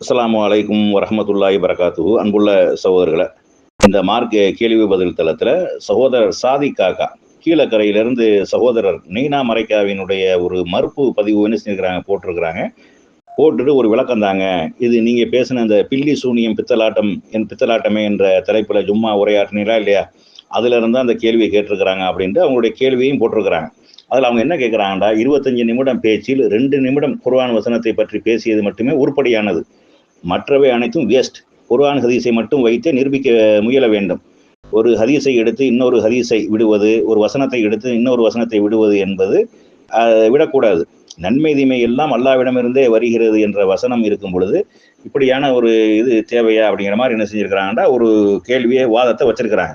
அஸ்லாமு அலைக்கும் வரமத்துல்லாஹி வரகாத்து அன்புள்ள சகோதரர்களை இந்த மார்க் கேள்வி பதில் தளத்தில் சகோதரர் சாதி காக்கா கீழக்கரையிலிருந்து சகோதரர் நீனா மரைக்காவினுடைய ஒரு மறுப்பு பதிவு என்ன செஞ்சிருக்கிறாங்க போட்டிருக்கிறாங்க. போட்டுட்டு ஒரு விளக்கம் தாங்க. இது நீங்கள் பேசின இந்த பில்லி சூனியம் பித்தலாட்டம் என் பித்தலாட்டமே என்ற தலைப்பில் ஜும்மா உரையாற்றினீங்களா இல்லையா? அதுல இருந்து அந்த கேள்வியை கேட்டிருக்கிறாங்க அப்படின்ட்டு அவங்களுடைய கேள்வியையும் போட்டிருக்கிறாங்க. அதில் அவங்க என்ன கேட்குறாங்கடா இருபத்தஞ்சு நிமிடம் பேச்சில் ரெண்டு நிமிடம் குர்வான் வசனத்தை பற்றி பேசியது மட்டுமே உருப்படியானது. மற்றவை அனைத்தும் வேஸ்ட் குர்ஆன் ஹதீஸை மட்டும் வைத்து நிரூபிக்க முயல வேண்டும். ஒரு ஹதீஸை எடுத்து இன்னொரு ஹதீஸை விடுவது ஒரு வசனத்தை எடுத்து இன்னொரு வசனத்தை விடுவது என்பது விடக்கூடாது. நன்மை தீமை எல்லாம் அல்லாவிடமிருந்தே வருகிறது என்ற வசனம் இருக்கும் பொழுது இப்படியான ஒரு இது தேவையா அப்படிங்கிற மாதிரி என்ன செஞ்சிருக்கிறாங்கன்னா ஒரு கேள்வியை வாதத்தை வச்சிருக்கிறாங்க.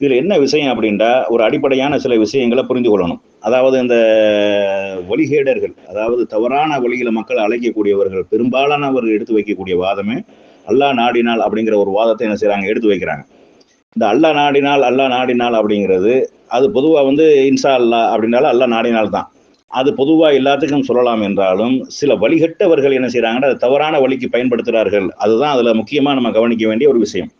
இதில் என்ன விஷயம் அப்படின்ட்டா ஒரு அடிப்படையான சில விஷயங்களை புரிந்து கொள்ளணும். அதாவது இந்த வழிகேடர்கள் அதாவது தவறான வழியில் மக்கள் அழைக்கக்கூடியவர்கள் பெரும்பாலானவர்கள் எடுத்து வைக்கக்கூடிய வாதமே அல்லாஹ் நாடினால் அப்படிங்கிற ஒரு வாதத்தை என்ன செய்கிறாங்க எடுத்து வைக்கிறாங்க. இந்த அல்லாஹ் நாடினால் அல்லாஹ் நாடினால் அப்படிங்கிறது அது பொதுவாக வந்து இன்சா அல்லாஹ் அப்படின்னாலும் அல்லாஹ் நாடினால் தான். அது பொதுவாக எல்லாத்துக்கும் சொல்லலாம் என்றாலும் சில வழிகட்டவர்கள் என்ன செய்கிறாங்கன்னா அது தவறான வழிக்கு பயன்படுத்துகிறார்கள் அதுதான் அதில் முக்கியமாக நம்ம கவனிக்க வேண்டிய ஒரு விஷயம்.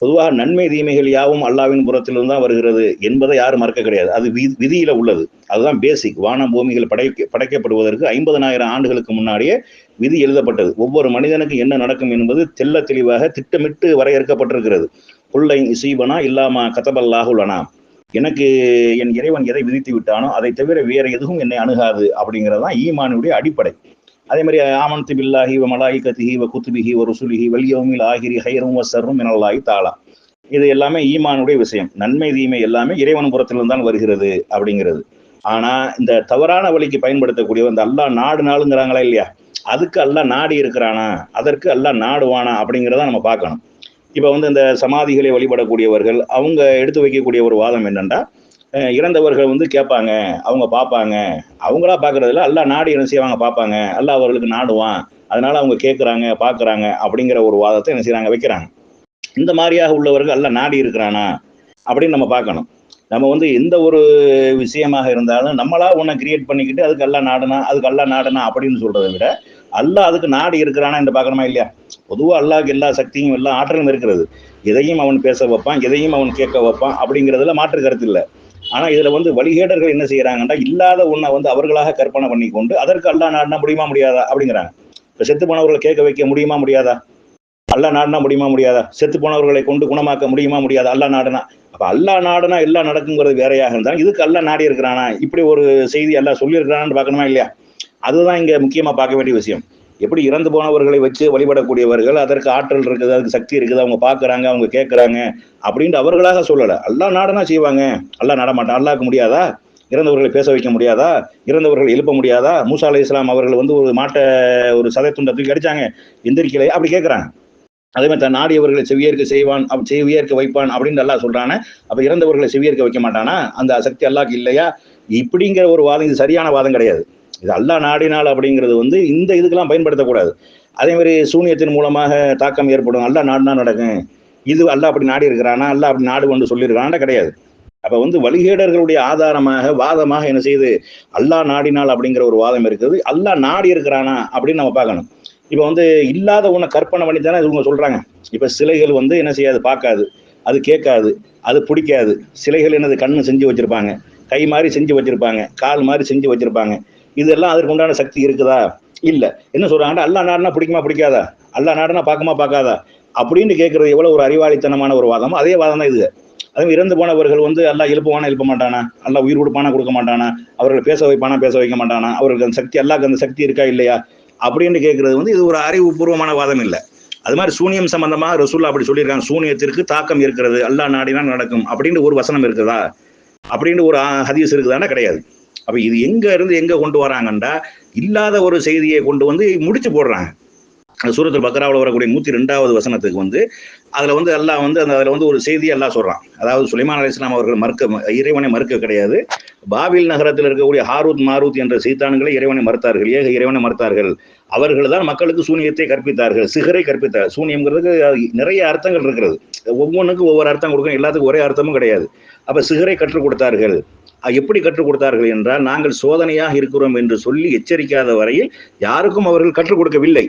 பொதுவாக நன்மை தீமைகள் யாவும் அல்லாவின் புறத்திலிருந்து தான் வருகிறது என்பதை யாரும் மறக்க கிடையாது. அது வி- விதியில உள்ளது. அதுதான் பேசிக் வானம் பூமிகள் படைக்க படைக்கப்படுவதற்கு ஐம்பதனாயிரம் ஆண்டுகளுக்கு முன்னாடியே விதி எழுதப்பட்டது. ஒவ்வொரு மனிதனுக்கு என்ன நடக்கும் என்பது தெல்ல தெளிவாக திட்டமிட்டு வரையறுக்கப்பட்டிருக்கிறது. புல்லை சீபனா இல்லாமா கதபல்லாகுலனா எனக்கு என் இறைவன் எதை விதித்து விட்டானோ அதை தவிர வேற எதுவும் என்னை அணுகாது அப்படிங்கிறது தான் ஈமானுடைய அடிப்படை. அதே மாதிரி ஆமந்தி பில்லாஹி வ மலாயிகத்திஹி வ குத்துபிஹி வ ருசுலிஹி வல்யோமில் ஆகிரி ஹைரும் வ சர்ரும் மினல்லாஹி தாலா. இது எல்லாமே ஈமானுடைய விஷயம். நன்மை தீமை எல்லாமே இறைவன் புறத்திலிருந்து தான் வருகிறது அப்படிங்கிறது. ஆனா இந்த தவறான வழிக்கு பயன்படுத்தக்கூடிய இந்த அல்லா நாடு நாளுங்கிறாங்களா இல்லையா? அதுக்கு அல்லா நாடி இருக்கிறானா? அதற்கு அல்லா நாடுவானா அப்படிங்கிறத நம்ம பார்க்கணும். இப்போ வந்து இந்த சமாதிகளை வழிபடக்கூடியவர்கள் அவங்க எடுத்து வைக்கக்கூடிய ஒரு வாதம் என்னென்னா இறந்தவர்கள் வந்து கேட்பாங்க அவங்க பார்ப்பாங்க. அவங்களா பார்க்கறதில்ல எல்லாம் நாடு என்ன செய்வாங்க பார்ப்பாங்க. எல்லா அவர்களுக்கு நாடுவான். அதனால அவங்க கேட்குறாங்க பார்க்குறாங்க அப்படிங்கிற ஒரு வாதத்தை என்ன செய்கிறாங்க வைக்கிறாங்க. இந்த மாதிரியாக உள்ளவர்கள் எல்லாம் நாடி இருக்கிறானா அப்படின்னு நம்ம பார்க்கணும். நம்ம வந்து எந்த ஒரு விஷயமாக இருந்தாலும் நம்மளா ஒன்றை கிரியேட் பண்ணிக்கிட்டு அதுக்கு எல்லாம் நாடுனா அதுக்கு எல்லாம் நாடுனா அப்படின்னு சொல்றதை விட அல்லாஹ் அதுக்கு நாடு இருக்கிறானா என்று பார்க்கணுமா இல்லையா? பொதுவாக அல்லாஹ்க்கு எல்லா சக்தியும் எல்லா ஆற்றலும் இருக்கிறது. எதையும் அவன் பேச வைப்பான் எதையும் அவன் கேட்க வைப்பான் அப்படிங்கிறதுல மாற்று கருத்து இல்லை. ஆனா இதுல வந்து வழிகேடர்கள் என்ன செய்யறாங்கன்னா இல்லாத ஒன்றை வந்து அவர்களாக கற்பனை பண்ணி கொண்டு அதற்கு அல்லாஹ் நாடினா முடியுமா முடியாதா அப்படிங்கிறாங்க. இப்ப செத்து போனவர்களை கேட்க வைக்க முடியுமா முடியாதா? அல்லா நாடுனா முடியுமா முடியாதா? செத்து போனவர்களை கொண்டு குணமாக்க முடியுமா முடியாதா? அல்லா நாடுனா. அப்ப அல்லாஹ் நாடுனா எல்லாம் நடக்குங்கிறது வேறையாக இருந்தாலும் இதுக்கு அல்ல நாடி இருக்கிறானா இப்படி ஒரு செய்தி எல்லாம் சொல்லியிருக்கிறான்னு பார்க்கணுமா இல்லையா? அதுதான் இங்க முக்கியமா பார்க்க வேண்டிய விஷயம். எப்படி இறந்து போனவர்களை வச்சு வழிபடக்கூடியவர்கள் அதற்கு ஆற்றல் இருக்குது அதுக்கு சக்தி இருக்குது அவங்க பார்க்குறாங்க அவங்க கேட்கறாங்க அப்படின்ட்டு அவர்களாக சொல்லல. எல்லாம் நாடனா செய்வாங்க. எல்லாம் நாட அல்லாக்க முடியாதா? இறந்தவர்களை பேச வைக்க முடியாதா? இறந்தவர்களை எழுப்ப முடியாதா? மூசா அலி இஸ்லாம் அவர்கள் வந்து ஒரு மாட்டை ஒரு சதை துண்டை தூக்கி அடிச்சாங்க. எந்திரிக்கலை அப்படி கேட்கறாங்க. அதே மாதிரி தன் நாடியவர்களை செவியேற்க செய்வான் அப்படி செவியேற்க வைப்பான் அப்படின்னு எல்லாம் சொல்றானே. அப்ப இறந்தவர்களை செவியேற்க வைக்க மாட்டானா? அந்த சக்தி அல்லாக்கு இல்லையா? இப்படிங்கிற ஒரு வாதம் இது சரியான வாதம் கிடையாது. இது அல்லாஹ் நாடினால் அப்படிங்கிறது வந்து இந்த இதுக்கெல்லாம் பயன்படுத்தக்கூடாது. அதே மாதிரி சூனியத்தின் மூலமாக தாக்கம் ஏற்படும். அல்லாஹ் நாடுனா நடக்கும். இது அல்லாஹ் அப்படி நாடி இருக்கிறானா? அல்லாஹ் அப்படி நாடு கொண்டு சொல்லியிருக்கானா கிடையாது. அப்போ வந்து வழிகேடர்களுடைய ஆதாரமாக வாதமாக என்ன செய்யுது அல்லாஹ் நாடினால் அப்படிங்கிற ஒரு வாதம் இருக்குது அல்லாஹ் நாடி இருக்கிறானா அப்படின்னு நம்ம பார்க்கணும். இப்போ வந்து இல்லாத ஒன்றை கற்பனை பண்ணி தானே இவங்க சொல்கிறாங்க இப்போ சிலைகள் வந்து என்ன செய்யாது? பார்க்காது. அது கேட்காது. அது பிடிக்காது. சிலைகள் என்னது? கண்ணு செஞ்சு வச்சுருப்பாங்க. கை மாதிரி செஞ்சு வச்சுருப்பாங்க. கால் மாதிரி செஞ்சு வச்சுருப்பாங்க. இதெல்லாம் அதற்கு உண்டான சக்தி இருக்குதா? இல்லை. என்ன சொல்கிறாங்க அல்லா நாடுனா பிடிக்குமா பிடிக்காதா? அல்லா நாடுனா பார்க்குமா பார்க்காதா? அப்படின்னு கேட்குறது எவ்வளோ ஒரு அறிவாளித்தனமான ஒரு வாதம். அதே வாதம் தான் இது. அதுவும் இறந்து போனவர்கள் வந்து எல்லாம் எழுப்புவானா எழுப்ப மாட்டானா? எல்லாம் உயிர் கொடுப்பானா கொடுக்க மாட்டானா? அவர்கள் பேச வைப்பானா பேச வைக்க மாட்டானா? அவர்களுக்கு அந்த சக்தி அல்லாஹ்க்கு அந்த சக்தி இருக்கா இல்லையா? அப்படின்னு கேட்குறது வந்து இது ஒரு அறிவுபூர்வமான வாதம் இல்லை. அது மாதிரி சூனியம் சம்பந்தமாக ரசூல்லா அப்படி சொல்லியிருக்காங்க. சூனியத்திற்கு தாக்கம் இருக்கிறது. அல்லா நாடினா நடக்கும். அப்படின்னு ஒரு வசனம் இருக்குதா? அப்படின்னு ஒரு ஹதீஸ் இருக்குதானா கிடையாது. அப்ப இது எங்க இருந்து எங்க கொண்டு வராங்கண்டா இல்லாத ஒரு செய்தியை கொண்டு வந்து முடிச்சு போடுறாங்க. சூரத்தில் பக்ராவில் வரக்கூடிய நூத்தி ரெண்டாவது வசனத்துக்கு வந்து அதுல வந்து எல்லாம் வந்து அந்த அதுல வந்து ஒரு செய்தி எல்லாம் சொல்றான். அதாவது சுலைமான் அலி இஸ்லாம் அவர்கள் மறுக்க இறைவனை மறுக்க கிடையாது. பாபில் நகரத்தில் இருக்கக்கூடிய ஹாரூத் மாரூத் என்ற சைத்தான்களை இறைவனை மறுத்தார்கள் ஏக இறைவனை மறுத்தார்கள். அவர்கள் தான் மக்களுக்கு சூனியத்தை கற்பித்தார்கள் சிகரை கற்பித்தார். சூனியம்ங்கிறதுக்கு நிறைய அர்த்தங்கள் இருக்கிறது. ஒவ்வொன்றுக்கும் ஒவ்வொரு அர்த்தம் கொடுக்கும் எல்லாத்துக்கும் ஒரே அர்த்தமும் கிடையாது. அப்ப சிகரை கற்றுக் கொடுத்தார்கள். எப்படி கற்றுக் கொடுத்தார்கள் என்றால் நாங்கள் சோதனையாக இருக்கிறோம் என்று சொல்லி எச்சரிக்காத வரையில் யாருக்கும் அவர்கள் கற்றுக் கொடுக்கவில்லை.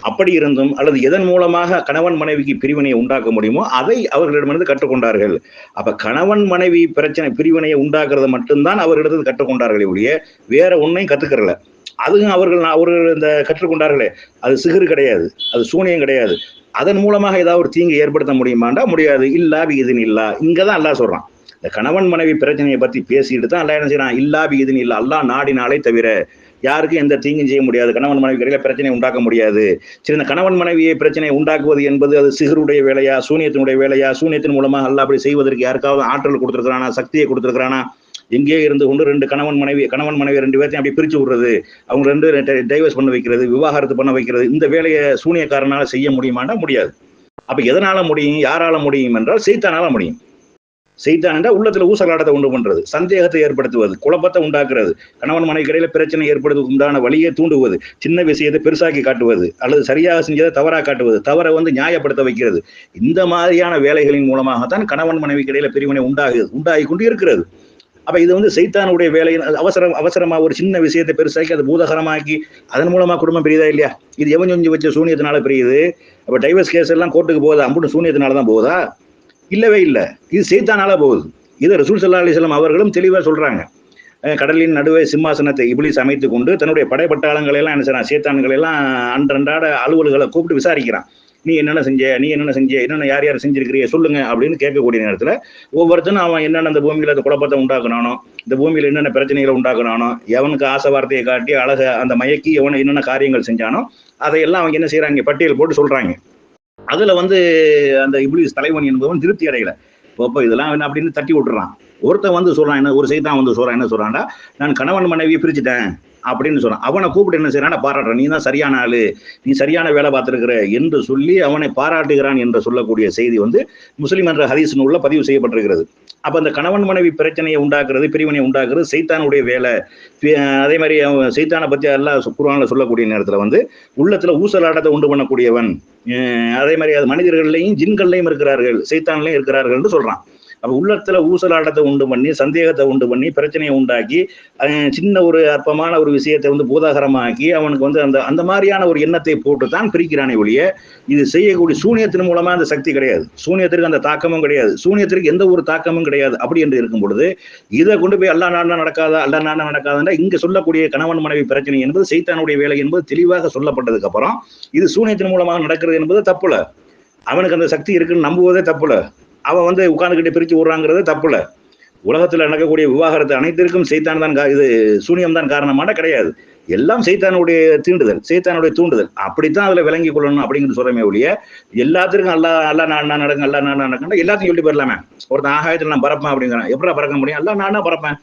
அப்படி இருந்தும் அல்லது எதன் மூலமாக கணவன் மனைவிக்கு பிரிவினையை உண்டாக்க முடியுமோ அதை அவர்களிடமிருந்து கற்றுக்கொண்டார்கள் அப்ப கணவன் மனைவி பிரச்சனை பிரிவினையை உண்டாக்குறது மட்டும்தான் அவர்களிடத்தில் கற்றுக்கொண்டார்களே ஒழிய வேற ஒன்றையும் கத்துக்கிறல. அதுவும் அவர்கள் அவர்கள் இந்த கற்றுக்கொண்டார்களே அது சிகிறு கிடையாது அது சூனியம் கிடையாது. அதன் மூலமாக ஏதாவது ஒரு தீங்கு ஏற்படுத்த முடியுமாண்டா? முடியாது. இல்லா விகிதன் இல்லா. இங்கதான் அல்லா சொல்றான். இந்த கணவன் மனைவி பிரச்சனையை பத்தி பேசிட்டு தான் எல்லாம் என்ன செய்யறான் இல்லா விகிதன் இல்லை அல்லா நாடினாலே தவிர யாருக்கும் எந்த தீங்கும் செய்ய முடியாது. கணவன் மனைவி கடையில் பிரச்சனை உண்டாக்க முடியாது. சரி இந்த கணவன் மனைவியை பிரச்சனையை உண்டாக்குவது என்பது அது சிகருடைய வேலையா சூனியத்தினுடைய வேலையா? சூனியத்தின் மூலமாக அல்லாஹ் அப்படி செய்வதற்கு யாருக்காவது ஆற்றல் கொடுத்துருக்கானா சக்தியை கொடுத்துருக்கிறானா? எங்கேயே இருந்து கொண்டு ரெண்டு கணவன் மனைவி கணவன் மனைவி ரெண்டு பேர்த்தையும் அப்படி பிரித்து விடுறது அவங்க ரெண்டு டைவர்ஸ் பண்ண வைக்கிறது விவாகரத்து பண்ண வைக்கிறது இந்த வேலையை சூனியக்காரனால் செய்ய முடியுமானா முடியாது. அப்போ எதனால் முடியும்? யாரால முடியும் என்றால் செய்தானால முடியும். செய்தான் என்றால் உள்ளத்தில் ஊசலாட்டத்தை உண்டு பண்ணுறது சந்தேகத்தை ஏற்படுத்துவது குழப்பத்தை உண்டாக்குறது கணவன் மனைவி இடையில பிரச்சனை ஏற்படுத்துவதற்கு உண்டான வழியை தூண்டுவது சின்ன விஷயத்தை பெருசாக்கி காட்டுவது அல்லது சரியாக செஞ்சதை தவறாக காட்டுவது தவறை வந்து நியாயப்படுத்த வைக்கிறது. இந்த மாதிரியான வேலைகளின் மூலமாகத்தான் கணவன் மனைவி இடையில பிரிவினை உண்டாகுது உண்டாகி கொண்டு இருக்கிறது. அப்ப இது வந்து சைத்தானுடைய வேலை அவசரம் அவசரமா ஒரு சின்ன விஷயத்தை பெருசாக்கி அதை பூதகரமாக்கி அதன் மூலமா குடும்பம் பெரியதா இல்லையா? இது எவன் செஞ்சு வச்ச சூனியத்தினால பெரியுது. அப்ப டைவர்ஸ் கேஸ் எல்லாம் கோர்ட்டுக்கு போகுதா? அம்புட்டு சூனியத்தினால தான் போகுதா? இல்லவே இல்லை. இது செய்தானால போகுது. இதை ரசூல் சல்லா அலிஸ்லாம் அவர்களும் தெளிவாக சொல்றாங்க. கடலின் நடுவே சிம்மாசனத்தை இபிலிஸ் அமைத்து கொண்டு தன்னுடைய படைப்பட்டாளங்களை எல்லாம் என்ன செய்யறான் சேத்தான்களை எல்லாம் அன்றன்றாட அலுவல்களை கூப்பிட்டு விசாரிக்கிறான். நீ என்னென்ன செஞ்ச நீ என்னென்ன செஞ்ச என்னென்ன யார் யார் செஞ்சிருக்கிறீ சொல்லுங்க அப்படின்னு கேட்கக்கூடிய நேரத்தில் ஒவ்வொருத்தனும் அவன் என்னென்ன அந்த பூமியில் அந்த குழப்பத்தை உண்டாக்குனானோ இந்த பூமியில் என்னென்ன பிரச்சனைகளை உண்டாக்குனானோ எவனுக்கு ஆசை வார்த்தையை காட்டி அழக அந்த மயக்கி எவனை என்னென்ன காரியங்கள் செஞ்சானோ அதையெல்லாம் அவங்க என்ன செய்கிறாங்க பட்டியல் போட்டு சொல்கிறாங்க அதுல வந்து அந்த இப்ளீஸ் தலைவன் என்பவன் திருப்தி அடையல. இப்போ இதெல்லாம் என்ன அப்படின்னு தட்டி விட்டுறான். ஒருத்தன் வந்து சொல்றான் என்ன ஒரு செய்தான் வந்து சொல்றான் என்ன சொல்றான்டா? நான் கணவன் மனைவியை பிரிச்சுட்டேன் அப்படின்னு சொல்றான். அவனை கூப்பிட்டு என்ன செய்யறான் பாராட்டுறான். நீ தான் சரியான ஆளு. நீ சரியான வேலை பார்த்துருக்கிற என்று சொல்லி அவனை பாராட்டுகிறான் என்று சொல்லக்கூடிய செய்தி வந்து முஸ்லிம் என்ற ஹதீஸ் உள்ள பதிவு செய்யப்பட்டிருக்கிறது. அப்ப அந்த கணவன் மனைவி பிரச்சனையை உண்டாக்குறது பிரிவினை உண்டாக்குறது சைத்தானுடைய வேலை. அதே மாதிரி சைத்தானை பத்தி எல்லாம் குரான்ல சொல்லக்கூடிய நேரத்துல வந்து உள்ளத்துல ஊசலாட்டத்தை உண்டு பண்ணக்கூடியவன். அதே மாதிரி அது மனிதர்கள்லையும் ஜின்கள்லையும் இருக்கிறார்கள் சைத்தான்லையும் இருக்கிறார்கள்னு சொல்கிறான் சொல்றான். அப்ப உள்ளத்துல ஊசலாட்டத்தை உண்டு பண்ணி சந்தேகத்தை உண்டு பண்ணி பிரச்சனையை உண்டாக்கி சின்ன ஒரு அற்பமான ஒரு விஷயத்தை வந்து பூதாகரமாக்கி அவனுக்கு வந்து அந்த அந்த மாதிரியான ஒரு எண்ணத்தை போட்டு தான் பிரிக்கிறானே ஒழிய இது செய்யக்கூடிய சூனியத்தின் மூலமா அந்த சக்தி கிடையாது. சூனியத்திற்கு அந்த தாக்கமும் கிடையாது. சூனியத்திற்கு எந்த ஒரு தாக்கமும் கிடையாது. அப்படி என்று இருக்கும் பொழுது இதை கொண்டு போய் அல்லா நாடா நடக்காதா அல்லா நாடா நடக்காதுன்னா இங்க சொல்லக்கூடிய கணவன் மனைவி பிரச்சனை என்பது சைத்தானுடைய வேலை என்பது தெளிவாக சொல்லப்பட்டதுக்கு அப்புறம் இது சூனியத்தின் மூலமாக நடக்கிறது என்பது தப்புல. அவனுக்கு அந்த சக்தி இருக்குன்னு நம்புவதே தப்புல. அவன் வந்து உட்காந்துக்கிட்டு பிரித்து விடுறாங்கிறது தப்புல. உலகத்தில் நடக்கக்கூடிய விவாகரத்து அனைத்திற்கும் செய்தான் தான் இது சூனியம் தான் காரணமான கிடையாது. எல்லாம் செய்தானுடைய தீண்டுதல் செய்தானுடைய தூண்டுதல். அப்படித்தான் அதில் விளங்கி கொள்ளணும் அப்படிங்கிறது சொல்றமே ஒழிய எல்லாத்திற்கும் அல்லா அல்லா நான் நடக்கும் அல்லா நான் நடக்கணும் எல்லாத்தையும் சொல்லி போயிடலாமே. ஒருத்தன் ஆகாயத்தில் நான் பறப்பேன் அப்படிங்கிறான். எப்படி பறக்க முடியும்? அல்லா நானா பறப்பேன்.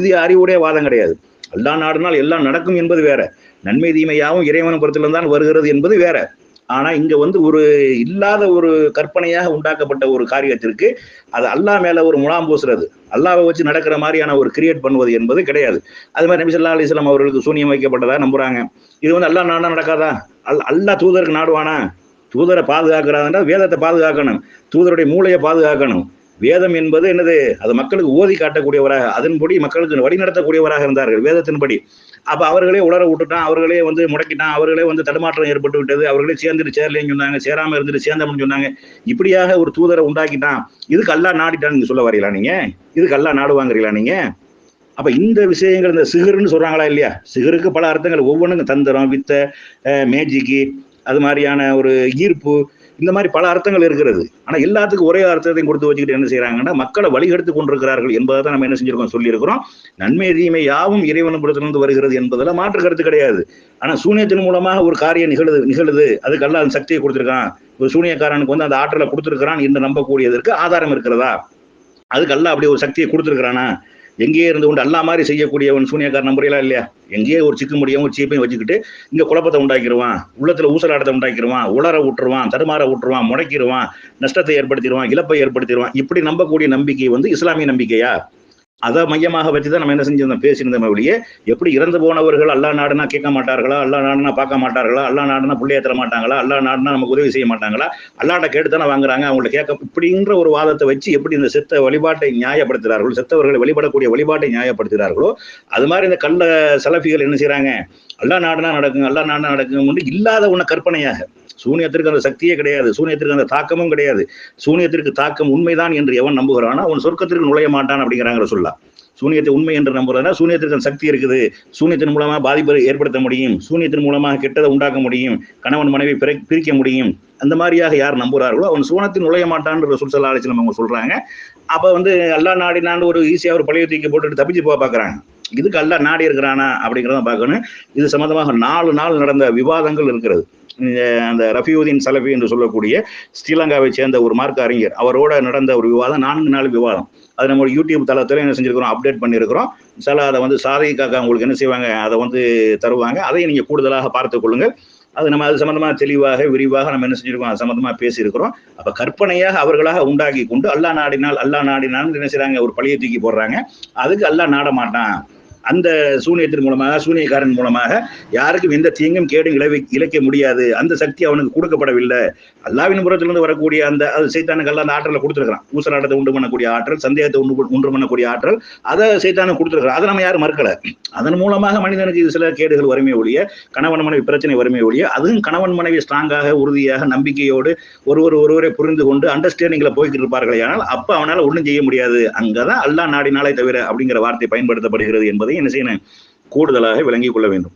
இது அறிவுடைய வாதம் கிடையாது. அல்லா நாடுனால் எல்லாம் நடக்கும் என்பது வேற. நன்மை தீமையாகவும் இறைவன் புறத்திலிருந்தான் வருகிறது என்பது வேற. ஆனா இங்க வந்து ஒரு இல்லாத ஒரு கற்பனையாக உண்டாக்கப்பட்ட ஒரு காரியத்திற்கு அது அல்லா மேல ஒரு முலாம் பூசுறது. அல்லாவை வச்சு நடக்கிற மாதிரியான ஒரு கிரியேட் பண்ணுவது என்பது கிடையாது. அது மாதிரி நபி சொல்லா அலிஸ்லாம் அவர்களுக்கு சூனியம் வைக்கப்பட்டதா நம்புறாங்க. இது வந்து அல்லா நாடா நடக்காதா? அல் அல்லா தூதருக்கு நாடுவானா? தூதரை பாதுகாக்கிறாங்கன்னா வேதத்தை பாதுகாக்கணும். தூதருடைய மூளையை பாதுகாக்கணும். வேதம் என்பது என்னது? அது மக்களுக்கு ஓதி காட்டக்கூடியவராக அதன்படி மக்களுக்கு வழி நடத்தக்கூடியவராக இருந்தார்கள் வேதத்தின்படி. அப்ப அவர்களே உலர விட்டுட்டான் அவர்களே வந்து முடக்கிட்டான் அவர்களே வந்து தடுமாற்றம் ஏற்பட்டு விட்டது அவர்களே சேர்ந்துட்டு சேரலன்னு சொன்னாங்க சேராம இருந்துட்டு சேர்ந்தோம்னு சொன்னாங்க. இப்படியாக ஒரு தூதரை உண்டாக்கிட்டான். இதுக்கு அல்லா நாடிட்டான்னு சொல்ல வரீங்களா நீங்க? இதுக்கு அல்லா நாடுவாங்கிறீங்களா நீங்க? அப்ப இந்த விஷயங்கள் இந்த சிகருன்னு சொல்றாங்களா இல்லையா? சிகருக்கு பல அர்த்தங்கள். ஒவ்வொன்றுங்க தந்திரம் வித்த மேஜிக்கு அது மாதிரியான ஒரு ஈர்ப்பு இந்த மாதிரி பல அர்த்தங்கள் இருக்கிறது. ஆனால் எல்லாத்துக்கும் ஒரே அர்த்தத்தையும் கொடுத்து வச்சுக்கிட்டு என்ன செய்யறாங்கன்னா மக்களை வழிகெடுத்து கொண்டிருக்கிறார்கள் என்பதை தான் நம்ம என்ன செஞ்சிருக்கோம் சொல்லியிருக்கிறோம். நன்மை தீமை யாவும் இறைவன் புறத்திலிருந்து வருகிறது என்பதில் மாற்று கருத்து கிடையாது. ஆனால் சூனியத்தின் மூலமாக ஒரு காரியம் நிகழுது நிகழுது. அதுக்கெல்லாம் அந்த சக்தியை கொடுத்துருக்கான். ஒரு சூனியக்காரனுக்கு வந்து அந்த ஆற்றலை கொடுத்துருக்கிறான் என்று நம்பக்கூடியதற்கு ஆதாரம் இருக்கிறதா? அதுக்கெல்லாம் அப்படி ஒரு சக்தியை கொடுத்துருக்குறானா? எங்கேயே இருந்து கொண்டு அல்லா மாதிரி செய்யக்கூடியவன் சூனியக்காரன் நம்புறீங்களா இல்லையா? எங்கேயே ஒரு சிக்கு முடியும் ஒரு சீப்பையும் வச்சுக்கிட்டு இங்கே குழப்பத்தை உண்டாக்கிடுவான் உள்ளத்தில் ஊசலாட்டத்தை உண்டாக்கிடுவான் உளர விட்டுருவான் தடுமாற விட்டுருவான் முடக்கிடுவான் நஷ்டத்தை ஏற்படுத்திடுவான் இழப்பை ஏற்படுத்திடுவான் இப்படி நம்பக்கூடிய நம்பிக்கை வந்து இஸ்லாமிய நம்பிக்கையா? அதை மையமாக வச்சு தான் நம்ம என்ன செஞ்சிருந்தோம்? பேசியிருந்தோம் ஒழிய எப்படி இறந்து போனவர்கள் அல்லா நாடுனா கேட்க மாட்டார்களா? அல்லா நாடுனா பார்க்க மாட்டார்களா? அல்லா நாடுனா பிள்ளைய தர மாட்டாங்களா? அல்லா நாடுனா நமக்கு உதவி செய்ய மாட்டாங்களா? அல்லாட்ட கேட்டு தானே வாங்குறாங்க. அவங்கள்ட்ட கேட்க இப்படின்ற ஒரு வாதத்தை வச்சு எப்படி இந்த செத்த வழிபாட்டை நியாயப்படுத்துகிறார்களோ? செத்தவர்களை வழிபடக்கூடிய வழிபாட்டை நியாயப்படுத்துகிறார்களோ? அது மாதிரி இந்த கள்ள சலஃபிகள் என்ன செய்கிறாங்க அல்லா நாடுனா நடக்கும் அல்லா நாடுனா நடக்கும் இல்லாத ஒன்று கற்பனையாக. சூனியத்திற்கு அந்த சக்தியே கிடையாது சூனியத்திற்கு அந்த தாக்கமும் கிடையாது. சூனியத்திற்கு தாக்கம் உண்மைதான் என்று எவன் நம்புகிறானோ அவன் சொர்க்கத்திற்கு நுழைய மாட்டான் அப்படிங்கிறாங்க சொல்லா சூனியத்தை உண்மை என்று நம்புறதுனா சூனியத்திற்கு சக்தி இருக்குது. சூனியத்தின் மூலமாக பாதிப்பை ஏற்படுத்த முடியும். சூனியத்தின் மூலமாக கெட்டதை உண்டாக்க முடியும். கணவன் மனைவி பிரிக்க முடியும். அந்த மாதிரியாக யார் நம்புகிறார்களோ அவன் சூனத்தில் நுழைய மாட்டான்ற ரசூல் சல்லா அவங்க சொல்றாங்க. அப்ப வந்து அல்லா நாடினான்னு ஒரு ஈஸியாக ஒரு பழைய தூக்கி போட்டுட்டு தப்பிச்சு போக பார்க்குறாங்க இதுக்கு அல்லா நாடி இருக்கிறானா அப்படிங்கிறத பார்க்கணும். இது சம்பந்தமாக நாலு நாள் நடந்த விவாதங்கள் இருக்கிறது. அந்த ரஃபியுதீன் சலபி என்று சொல்லக்கூடிய ஸ்ரீலங்காவை சேர்ந்த ஒரு மார்க் அறிஞர் அவரோட நடந்த ஒரு விவாதம் நான்கு நாள் விவாதம். அது நம்ம யூடியூப் தளத்தில் என்ன செஞ்சுருக்கிறோம் அப்டேட் பண்ணியிருக்கிறோம் சில அதை வந்து சாதகி காக்கா உங்களுக்கு என்ன செய்வாங்க அதை வந்து தருவாங்க. அதையும் நீங்கள் கூடுதலாக பார்த்து கொள்ளுங்கள். அது நம்ம அது சம்மந்தமாக தெளிவாக விரிவாக நம்ம என்ன செஞ்சுருக்கோம் அது சம்மந்தமாக பேசியிருக்கிறோம். அப்போ கற்பனையாக அவர்களாக உண்டாக்கி கொண்டு அல்லா நாடினால் அல்லா நாடினால் என்ன செய்கிறாங்க ஒரு பழியை தூக்கி போடுறாங்க. அதுக்கு அல்லா நாட மாட்டான். அந்த சூனியத்தின் மூலமாக சூனியக்காரன் மூலமாக யாருக்கும் எந்த தீங்கும் கேடும் இழவி இழைக்க முடியாது. அந்த சக்தி அவனுக்கு கொடுக்கப்படவில்லை. அல்லாவின் புறத்திலிருந்து வரக்கூடிய அந்த அது சைத்தானுக்கு எல்லாம் அந்த ஆற்றலை கொடுத்துருக்கான் ஊசலாட்டத்தை உண்டு பண்ணக்கூடிய ஆற்றல் சந்தேகத்தை உண்டு உண்டு பண்ணக்கூடிய ஆற்றல் அதை சைத்தானுக்கு கொடுத்துருக்கான் அதை நம்ம யாரும் மறுக்கலை. அதன் மூலமாக மனிதனுக்கு இது சில கேடுகள் வறுமை ஒழிய கணவன் மனைவி பிரச்சனை வறுமை ஒழிய அதுவும் கணவன் மனைவி ஸ்ட்ராங்காக உறுதியாக நம்பிக்கையோடு ஒருவர் ஒருவரை புரிந்து கொண்டு அண்டர்ஸ்டாண்டிங்ல போய்கிட்டு இருப்பார்கள் ஆனால் அப்ப அவனால் ஒன்றும் செய்ய முடியாது. அங்கதான் அல்லா நாடினாலே தவிர அப்படிங்கிற வார்த்தை பயன்படுத்தப்படுகிறது என்பதை என்ன செய்யணும்? கூடுதலாக விளங்கிக் கொள்ள வேண்டும்.